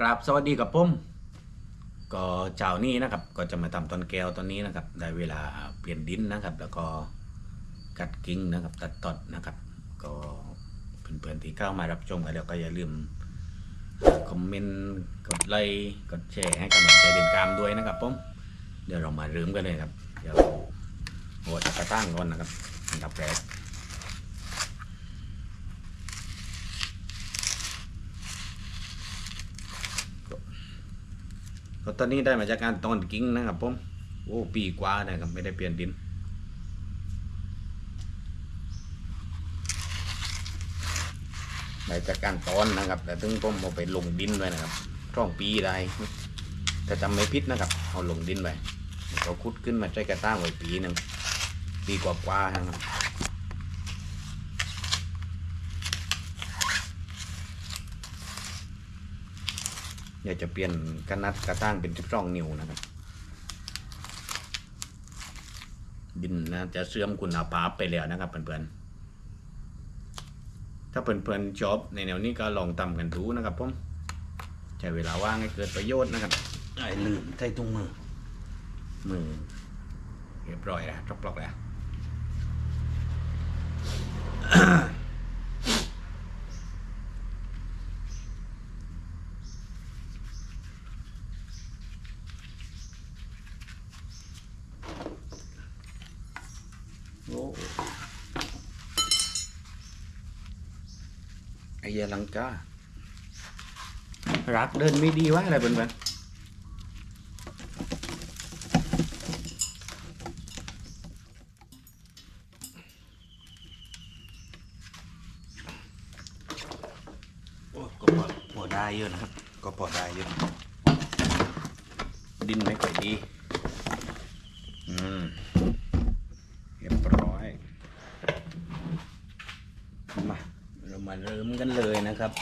กราบสวัสดีกับผมก็เจ้านี้นะครับ ก็จะมาทำต้นแก้วต้นนี้นะครับ ได้เวลาเปลี่ยนดินนะครับ แล้วก็กัดกิ่งนะครับ ตัดตอดนะครับ ก็เพื่อนๆที่เข้ามารับชมกันแล้วก็อย่าลืมคอมเมนต์กดไลค์กดแชร์ให้กำลังใจเด่นกามด้วยนะครับผมเดี๋ยวเรามาเริ่มกันเลยครับ เดี๋ยวโหวตกระตั้งก่อนนะครับอันดับแรก ก็ตอนนี้ได้มาจากการตอนกิ้งนะครับผมโอ้ปีกว่านะครับไม่ได้เปลี่ยนดินได้จากการตอนนะครับ แต่ถึงผมเอาไปลงดินไว้นะครับช่องปีได้แต่จำไม่พิษนะครับ เอาลงดินไปเขาคุดขึ้นมาใจกระตั้งไว้ปีหนึ่งปีกว่าๆนะครับ อยากจะเปลี่ยนกระนัดกระตั้งเป็นสิบสองนิ้วนะครับ ดินนะจะเสื่อมคุณภาพไปแล้วนะครับเพื่อนๆ ถ้าเพื่อนๆชอบในแนวนี้ก็ลองทำกันดูนะครับผมใช้เวลาว่างให้เกิดประโยชน์นะครับไอ้ลืมใส่ถุงมือมือเรียบร้อยแล้วจบล็อกแล้ว โอ้ไอ้ เหี้ยลังการักเดินไม่ดีวะอะไรเพื่อนๆโอ้ก็พอพอได้เยอะนะครับ ก็พอได้เยอะ ดินไม่ค่อยดี อืม เรียบร้อย มาเรามาเริ่มกันเลยนะครับ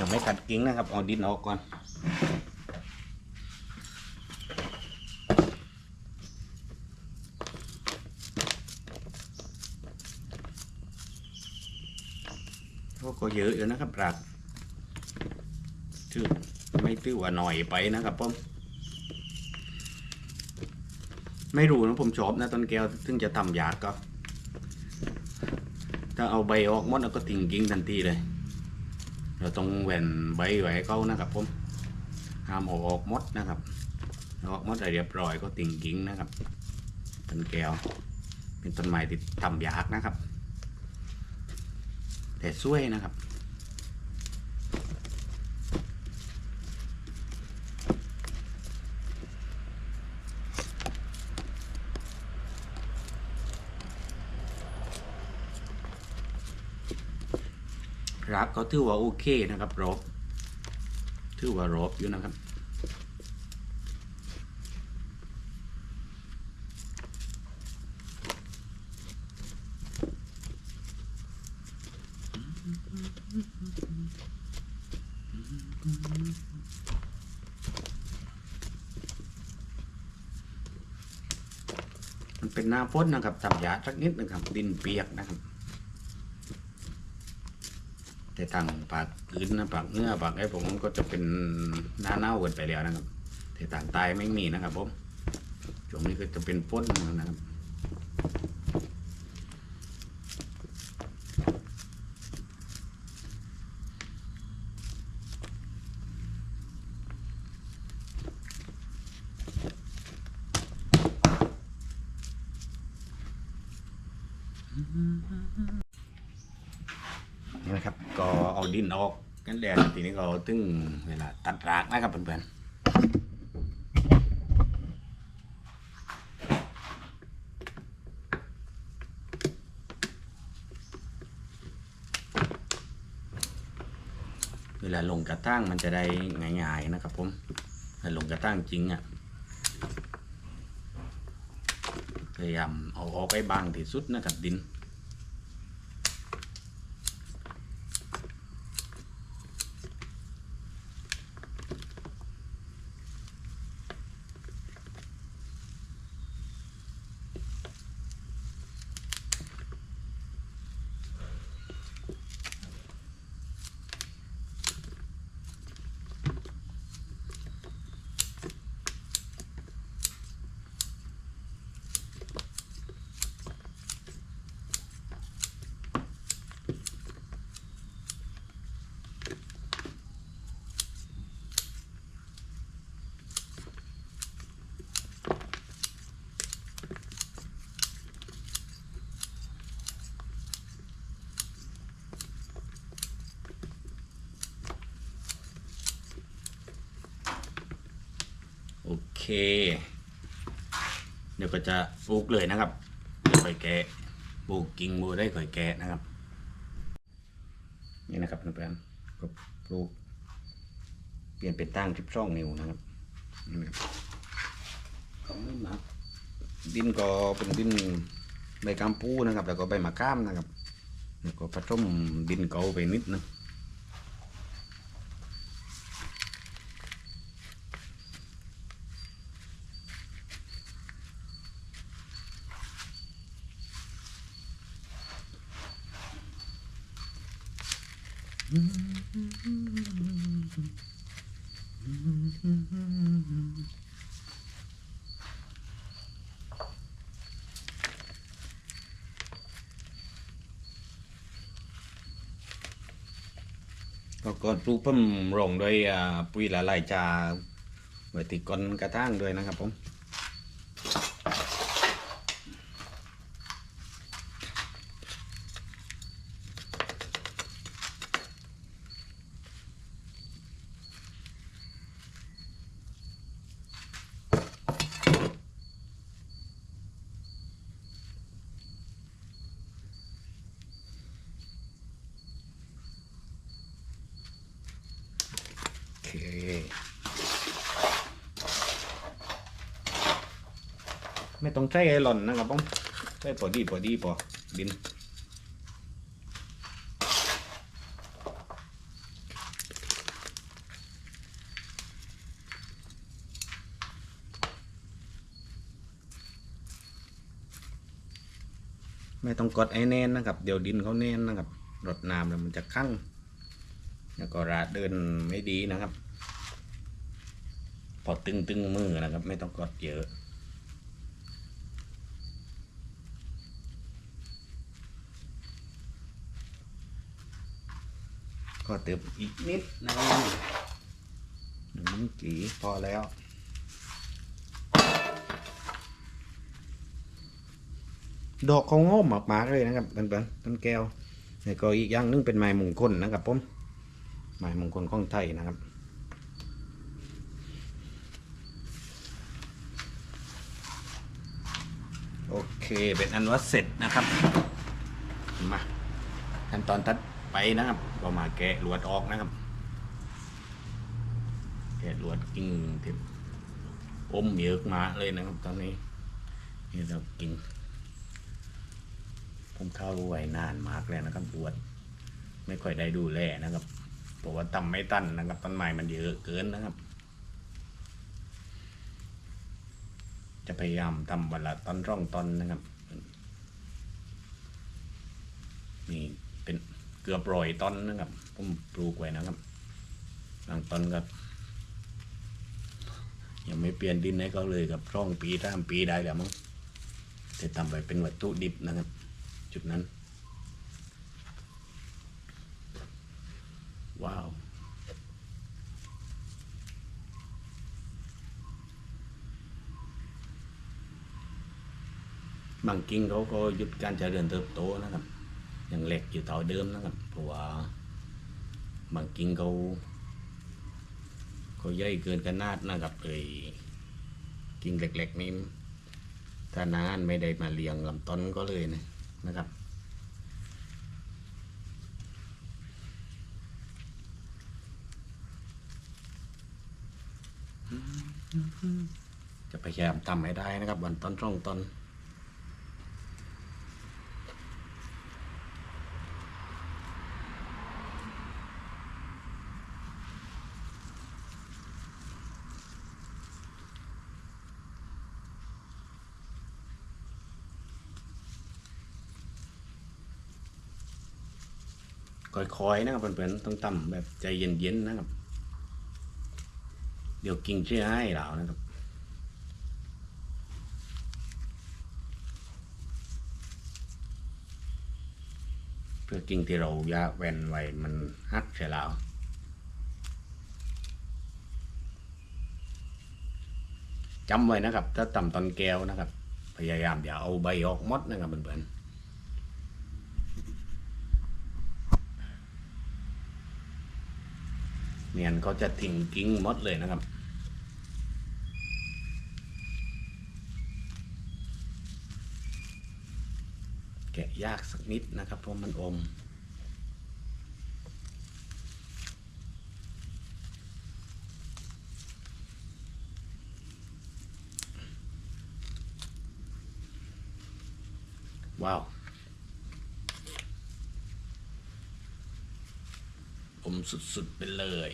ยังไม่ขัดกิ้งนะครับ เอาดินออกก่อน ก็เยอะอยู่นะครับรากชื่อไม่ตื้อว่าหน่อยไปนะครับผมไม่รู้นะผมชอบนะต้นแก้วซึ่งจะทำยากก็ถ้าเอาใบออกหมดแล้วก็ทิ้งกิ่งทันทีเลย เราต้องแหวนใบไว้ให้เขานะครับผมห้ามอออกมดนะครับออกมดอะไรเรียบร้อยก็ติ่งกิ้งนะครับเป็นแก้ว เป็นต้นไม้ที่ทำยากนะครับแต่ช่วยนะครับ รับเขาถือว่าโอเคนะครับรบถือว่ารบอยู่นะครับมันเป็นหน้าฝนนะครับทำยาสักนิดนะครับ ดินเปียกนะครับ แต่ทางปากอื่นนะปากเนื้อปากไอ้ผมก็จะเป็นหน้าเน่าเกินไปแล้วนะครับแต่ต่างใตายไม่มีนะครับผมช่วงนี้ก็จะเป็นพ้นนะครับ นี่นะครับ ก็เอา ดินออกกันแดดทีนี้ก็ถึงเวลาตัดรากนะครับเพื่อนเวลาลงกระตั้งมันจะได้ง่ายๆนะครับผมถ้าลงกระตั้งจริงอะพยายามเอาออกไปบางที่สุดนะครับดิน เคเดี๋ยวก็จะปลูกเลยนะครับค่อยแกะปลูกกิ่งบัวได้ค่อยแกะนะครับ นี่นะครับเพื่อนๆก็ปลูก เปลี่ยนเป็นตั้งทิปช่องนิ้วนะครับนี่นะครับเขาไม่หมักดินก็เป็นดินใบกำปูนะครับ แล้วก็ใบมะขามนะครับ แล้วก็ผสมดินเก่าไปนิดนึง ก็ก่อนปลูกเพิ่มลงด้วยปุ๋ยละลายจาไว้ติดก้นกระทั่งด้วยนะครับผม โอเค ไม่ต้องใช้ไอหล่อนนะครับผมใช้พอดีพอดีพอดินไม่ต้องกดไอแน่นนะครับ เดี๋ยวดินเขาแน่นนะครับรดน้ำแล้วมันจะคั่งแล้วก็ราดเดินไม่ดีนะครับ พอตึงตึงมือนะครับ ไม่ต้องกดเยอะ ก็เติมอีกนิดนะหนึ่งลิ้นจีพอแล้ว ดอกเขางอมมากๆเลยนะครับเป็นๆต้นแก้วแล้วก็อีกอย่างนึงเป็นไม้มงคลนะครับผมหมายมงคลของไทยนะครับโอเค เป็นอันว่าเสร็จนะครับ มาขั้นตอนตัด ไปนะครับก็มาแกะลวดออกนะครับ แกะลวดกิ่งที่อมเยอะมาเลยนะครับ ตอนนี้นี่เรากิ่งผมเข้าไว้นานมากแล้วนะครับลวด ไม่ค่อยได้ดูแลนะครับเพราะว่าตำไม่ตันนะครับต้นไม้มันเยอะเกินนะครับ จะพยายามทำวันละตอนร่องตอนนะครับนี่ เกือบร้อยต้นนะครับผมปลูกไว้นะครับบางต้นก็ยังไม่เปลี่ยนดินให้เขาเลยกับร่องปีตามปีได้แล้วมั้งจะทำไปเป็นวัตถุดิบนะครับ จุดนั้น ว้าวบางกิ่งเขาก็หยุดการเจริญเติบโตนะครับ ยังเหล็กอยู่เท่าเดิมนะครับเพราะว่าบางกิ่งเขาเขาใหญ่เกินขนาดนะครับเอยกิ่งเล็กๆนี้ถ้านานไม่ได้มาเลี้ยงลำต้นก็เลยนะนะครับจะพยายามทำให้ได้นะครับวันต้นร่องต้น ค่อยๆนะครับเพื่อนๆต้องทำแบบใจเย็นๆนะครับ เดี๋ยวกิ่งเชื่อให้เรานะครับเพื่อกิ่งที่เรายาแวนไว้มันหักใช่แล้วจำไว้นะครับ ถ้าต่ำตอนแก้วนะครับ พยายามอย่าเอาใบออกมดนะครับเพื่อนๆ นียนเขจะทิ้งกิ้งมดเลยนะครับ แกะยากสักนิดนะครับเพราะมันอมว้าว อมสุดๆไปเลย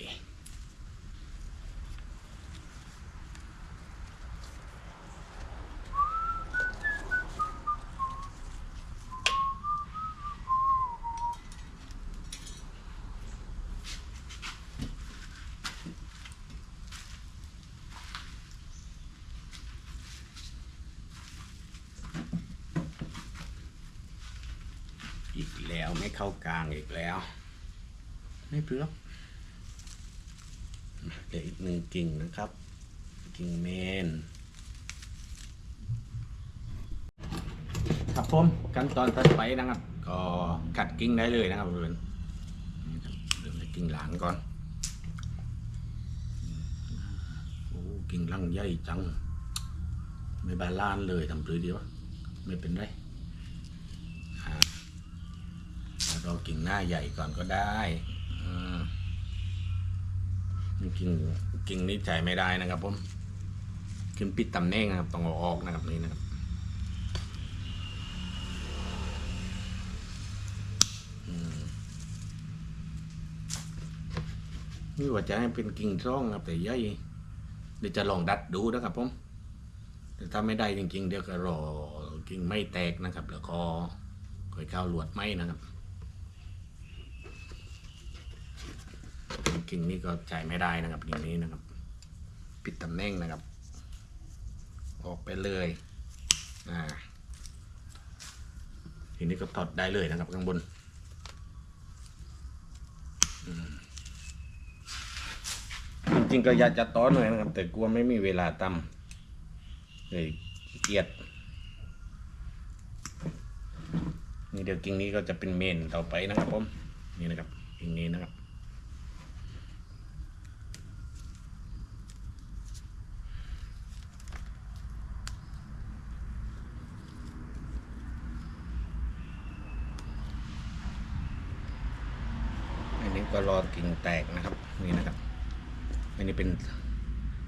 อีกแล้วไม่เข้ากลางอีกแล้ว ไม่เปลือกเหลืออีกหนึ่งกิ่งนะครับ กิ่งเมน ครับผมขั้นตอนถัดไปนะครับ ก็กัดกิ่งได้เลยนะครับเพื่อนนี่ครับเริ่มจากกิ่งหลังก่อนโอ้กิ่งลังใหญ่จัง ไม่บาลานซ์เลยทำปรือเดียวไม่เป็นไรอ่าแล้วเรากิ่งหน้าใหญ่ก่อนก็ได้อืม นี่กิ่งกิ่งนี้ใช้ไม่ได้นะครับผมขึ้นปิดตำแหน่งนะครับ ต้องออกนะครับนี่นะครับนี่ว่าจะให้เป็นกิ่งช่องครับแต่ใหญ่เดี๋ยวจะลองดัดดูนะครับผมแต่ถ้าไม่ได้จริงๆ เดี๋ยวก็รอกิ่งไม่แตกนะครับ แล้วก็ค่อยเข้าหลวดไม้นะครับ กิ่งนี้ก็ใช้ไม่ได้นะครับกิ่งนี้นะครับ ปิดตำแหน่งนะครับ ออกไปเลยอ่าทีนี้ก็ถอดได้เลยนะครับข้างบนจริงๆก็อยากจะต้อนหน่อยนะครับ แต่กลัวไม่มีเวลาตำเลยเกียจนี่เดี๋ยวกิ่งนี้ก็จะเป็นเมนต่อไปนะครับผมนี่นะครับกิ่งนี้นะครับ ก็รอกิ่งแตกนะครับ นี่นะครับอันนี้เป็น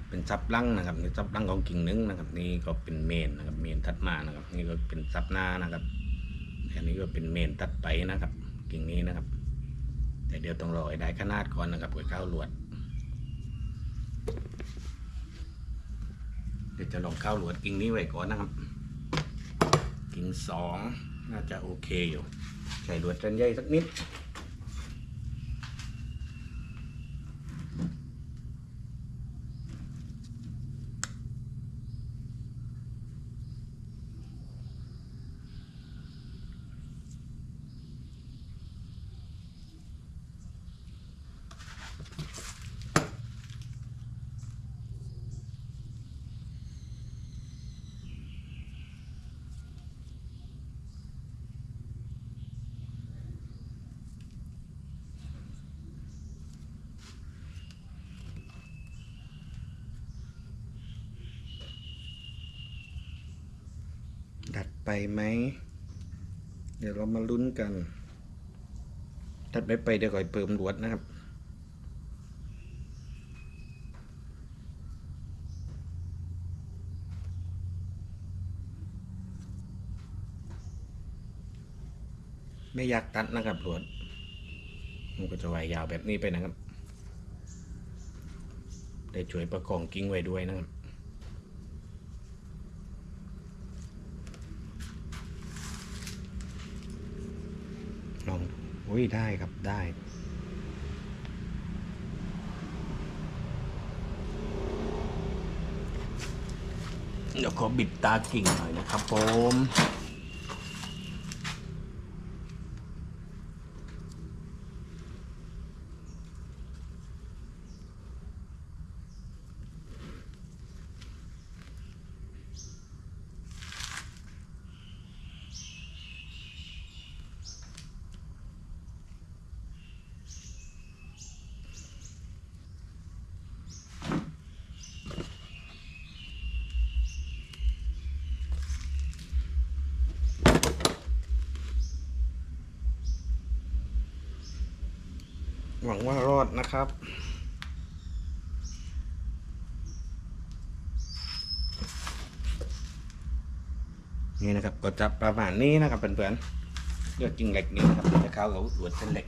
เป็นซับลังนะครับนี่ซับลังของกิ่งหนึงนะครับ นี่ก็เป็นเมนนะครับ เมนทัดมานะครับ นี่ก็เป็นซับหน้านะครับอันนี้ก็เป็นเมนตัดไปนะครับ กิ่งนี้นะครับ แต่เดี๋ยวต้องรอให้ได้ขนาดก่อนนะครับก่อนเข้าหลวดเดี๋ยวจะลองเข้าหลวดกิ่งนี้ไว้ก่อนนะครับ กิ่งสองน่าจะโอเคอยู่ใส่ลวดเส้นใหญ่สักนิด ดัดไปไหม เดี๋ยวเรามาลุ้นกันดัดไม่ไปเดี๋ยวก่อยเปิมลวดนะครับ ไม่อยากตัดนะครับลวด มันก็จะไหวยาวแบบนี้ไปนะครับ ได้ช่วยประคองกิ้งไว้ด้วยนะครับ ลองอุ้ ยได้ครับได้เดี๋ยวขอบิดตากิ่งหน่อยนะครับผม หวังว่ารอดนะครับ นี่นะครับก็จะประมาณนี้นะครับเพื่อนๆเลือกจริงเหล็กนี้นะครับจะเข้ากับลวเส้นเหล็ก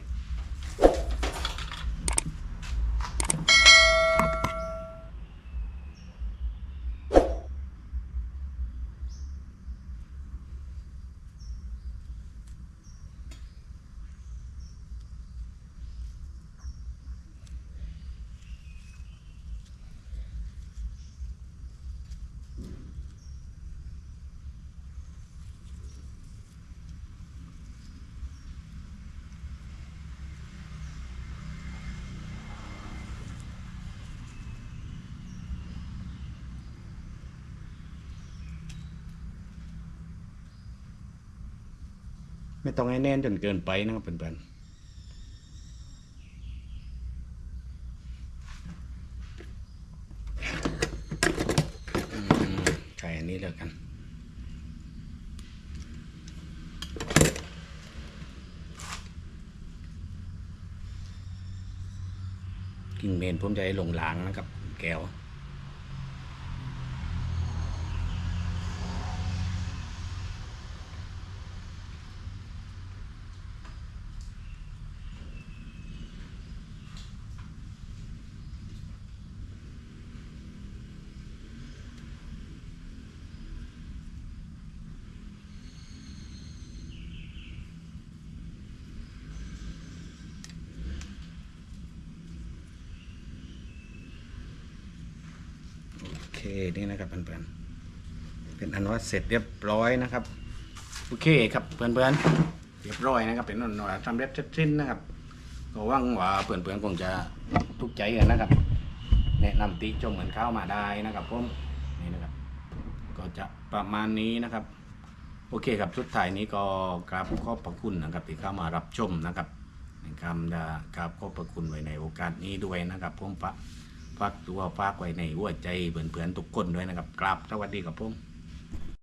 ไม่ต้องให้แน่นจนเกินไปนะครับเพื่อนๆใช่อันนี้แล้วกัน กิ่งเมนผมจะให้ลงล้างนะครับ แก้ว โอเคนี่นะครับเพื่อนๆเป็นอันว่าเสร็จเรียบร้อยนะครับโอเคครับเพื่อนๆเรียบร้อยนะครับ เป็นอันว่าสำเร็จเสร็จสิ้นนะครับก็หวังว่าเพื่อนๆคงจะทุกใจกันนะครับ แนะนำติชมเหมือนเข้ามาได้นะครับผมนี่นะครับ ก็จะประมาณนี้นะครับ โอเคครับสุดท้ายนี้ก็กราบขอบพระคุณนะครับที่เข้ามารับชมนะครับในคำดากราบขอบพระคุณไว้ในโอกาสนี้ด้วยนะครับผมฝาก ฝากตัวฝากไว้ในหัวใจเพื่อนๆทุกคนด้วยนะครับกราบสวัสดีครับผม